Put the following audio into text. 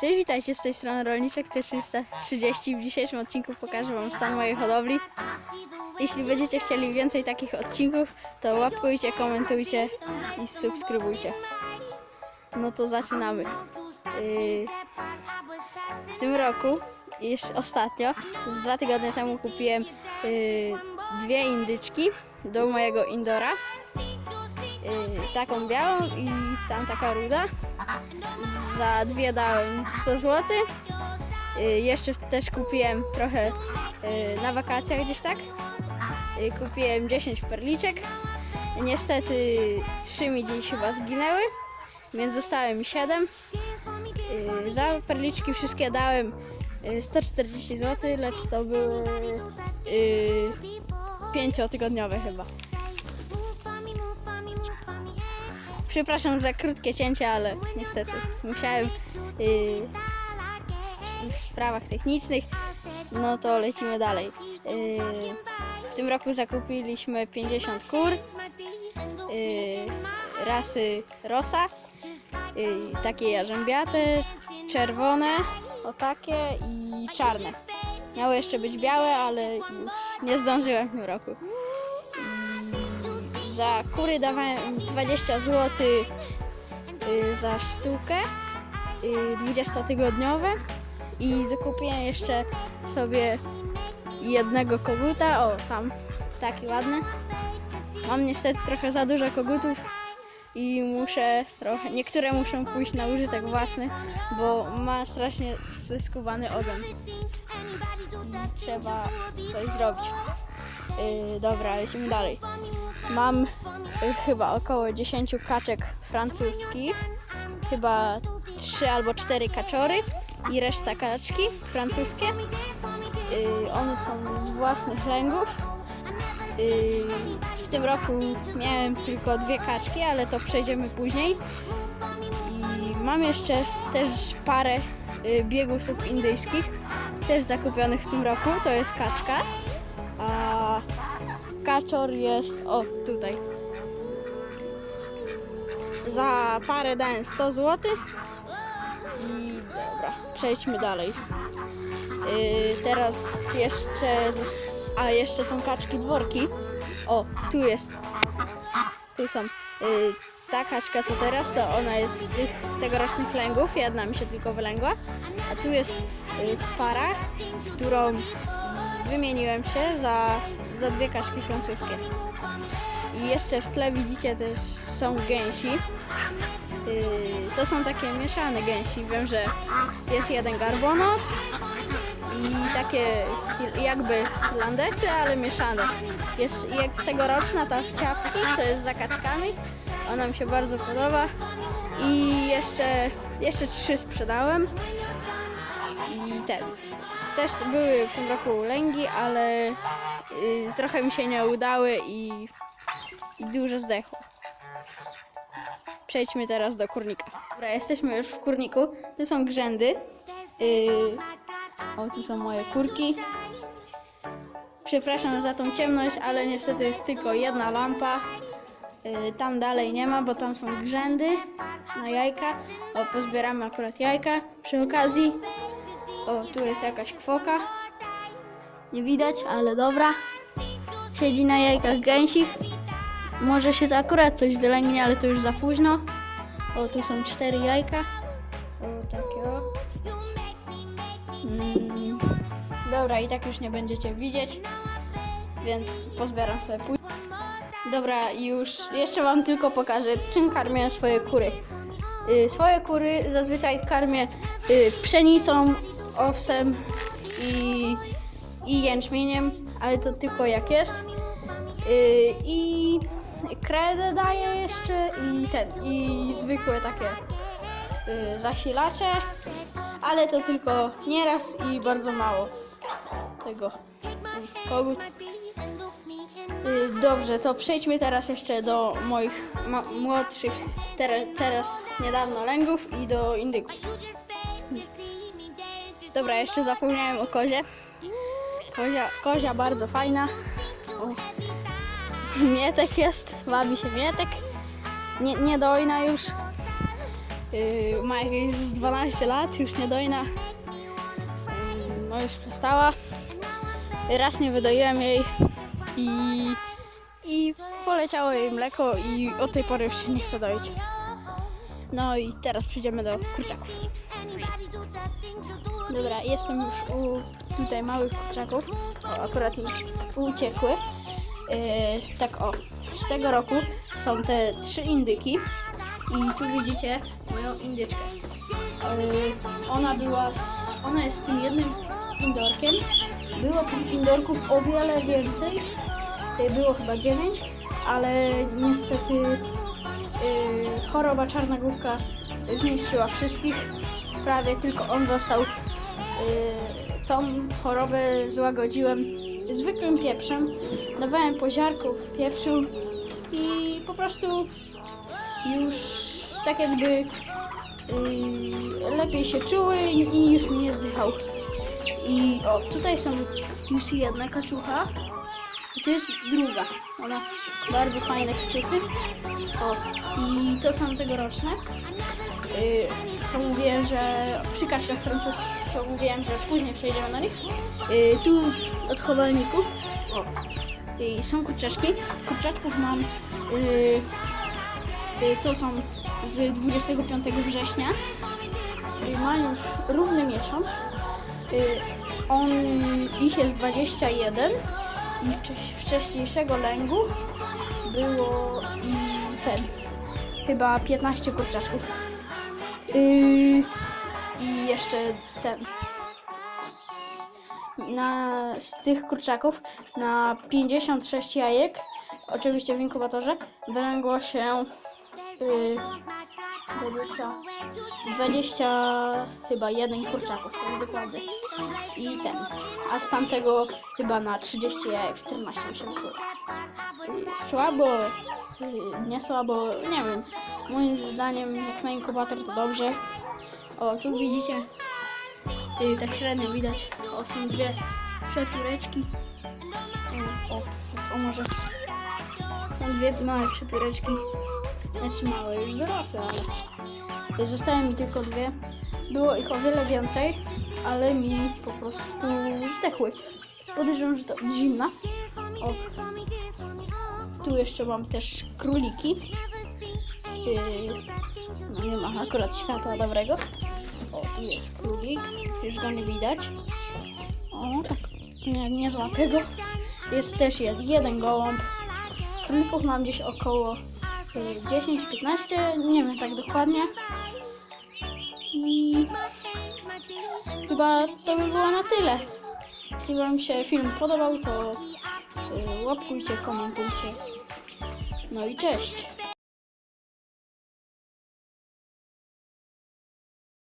Cześć, witajcie z tej strony Rolniczek 330. W dzisiejszym odcinku pokażę Wam stan mojej hodowli. Jeśli będziecie chcieli więcej takich odcinków, to łapkujcie, komentujcie i subskrybujcie. No to zaczynamy. Yy, W tym roku, jeszcze ostatnio, z dwa tygodnie temu kupiłem yy, dwie indyczki do mojego indora. Yy, Taką białą i tam taka ruda. Za dwie dałem 100 zł. Y, Jeszcze też kupiłem trochę y, na wakacjach gdzieś tak. Y, Kupiłem 10 perliczek. Niestety 3 mi dziś chyba zginęły, więc zostały mi 7. Y, Za perliczki wszystkie dałem y, 140 zł, lecz to były y, 5-tygodniowe chyba. Przepraszam za krótkie cięcie, ale niestety musiałem yy, w- sprawach technicznych. No to lecimy dalej. Yy, w tym roku zakupiliśmy 50 kur yy, rasy Rosa, yy, takie jarzębiate, czerwone, o takie i czarne. Miały jeszcze być białe, ale już nie zdążyłem w tym roku. Za kury dawałem 20 zł y, za sztukę y, 20-tygodniowe i dokupiłem jeszcze sobie jednego koguta, o tam taki ładny. Mam niestety trochę za dużo kogutów i muszę trochę, niektóre muszą pójść na użytek własny, bo ma strasznie skubany ogon i trzeba coś zrobić. Yy, dobra, lecimy dalej. Mam y, chyba około 10 kaczek francuskich, chyba 3 albo 4 kaczory i reszta kaczki francuskie. Y, one są z własnych lęgów. Y, w tym roku miałem tylko dwie kaczki, ale to przejdziemy później. I mam jeszcze też parę y, biegusów indyjskich, też zakupionych w tym roku. To jest kaczka. A kaczor jest o tutaj. Za parę dałem 100 zł. I dobra, przejdźmy dalej. Yy, teraz jeszcze, a jeszcze są kaczki dworki. O, tu jest. Tu są. Yy, ta kaczka co teraz, to ona jest z tych tegorocznych lęgów. Jedna mi się tylko wylęgła. A tu jest yy, para, którą wymieniłem się za, za dwie kaczki francuskie. I jeszcze w tle widzicie też są gęsi. Yy, to są takie mieszane gęsi. Wiem, że jest jeden garbonos i takie jakby landesy, ale mieszane. Jest jak tegoroczna ta wciapki, co jest za kaczkami. Ona mi się bardzo podoba. I jeszcze, jeszcze trzy sprzedałem. I ten. Też były w tym roku lęgi, ale y, trochę mi się nie udały i, i dużo zdechło. Przejdźmy teraz do kurnika. Dobra, jesteśmy już w kurniku. Tu są grzędy. Y, o, tu są moje kurki. Przepraszam za tą ciemność, ale niestety jest tylko jedna lampa. Y, tam dalej nie ma, bo tam są grzędy na jajka. O, pozbieramy akurat jajka przy okazji. O, tu jest jakaś kwoka. Nie widać, ale dobra. Siedzi na jajkach gęsich. Może się akurat coś wylęgnie, ale to już za późno. O, tu są cztery jajka. O, takie o. Mm. Dobra, i tak już nie będziecie widzieć, więc pozbieram sobie później. Dobra, już jeszcze Wam tylko pokażę, czym karmię swoje kury. Y, swoje kury zazwyczaj karmię y, pszenicą, owsem i, i jęczmieniem, ale to tylko jak jest. Y, I kredę daję jeszcze i ten, i zwykłe takie y, zasilacze, ale to tylko nieraz i bardzo mało tego kogut. Y, Dobrze, to przejdźmy teraz jeszcze do moich młodszych, teraz, teraz niedawno lęgów i do indyków. Dobra, jeszcze zapomniałem o kozie. Kozia, kozia bardzo fajna. O. Mietek jest, wabi się Mietek. Nie, nie dojna już. Yy, ma jakieś z 12 lat, już niedojna. Yy, no już przestała. Raz nie wydoiłem jej i, i poleciało jej mleko i od tej pory już się nie chce doić. No i teraz przejdziemy do kurczaków. Dobra, jestem już u tutaj małych kurczaków. O, akurat mi uciekły. Yy, tak o, z tego roku są te trzy indyki i tu widzicie moją indyczkę. Yy, ona była, z, ona jest tym jednym indorkiem. Było tych indorków o wiele więcej. Yy, było chyba dziewięć, ale niestety yy, choroba czarnogłówka zniszczyła wszystkich. Prawie tylko on został. Yy, tą chorobę złagodziłem zwykłym pieprzem. Dawałem po ziarku pieprzu i po prostu już tak jakby yy, lepiej się czuły i już nie zdychał. I o, tutaj są już jedna kaczucha, a to jest druga. Ona bardzo fajne kaczuchy. O, i to są tegoroczne. Yy, co mówiłem, że przy kaczkach francuskich, co mówiłem, że później przejdziemy na nich. Yy, tu od chowalników. O, są kurczaczki. Kurczaczków mam. Yy, to są z 25 września. Mają już równy miesiąc. On, ich jest 21 i wcześ, wcześniejszego lęgu było i ten chyba 15 kurczaczków. Yy, I jeszcze ten. Z, na, z tych kurczaków na 56 jajek, oczywiście w inkubatorze, wylęgło się yy, 20, 20 chyba jeden kurczaków, tak dokładnie. I ten. A z tamtego chyba na 30 jajek 14 się było. Yy, Słabo, nie słabo, nie wiem. Moim zdaniem jak na inkubator to dobrze. O, tu widzicie, yy, tak średnio widać, o, są dwie przepióreczki. O, o, tak, o może. Są dwie małe przepióreczki. Znaczy małe, już dorosłe, ale zostały mi tylko dwie. Było ich o wiele więcej, ale mi po prostu zdechły. Podejrzewam, że to zimna. O. Tu jeszcze mam też króliki. Yy, no nie ma akurat światła dobrego. O, tu jest królik. Już go nie widać. O, tak. Nie, nie złapię go. Jest też jed, jeden gołąb. Królików mam gdzieś około y, 10-15, nie wiem tak dokładnie. I chyba to by było na tyle. Jeśli Wam się film podobał, to łapkujcie, komentujcie. No i cześć.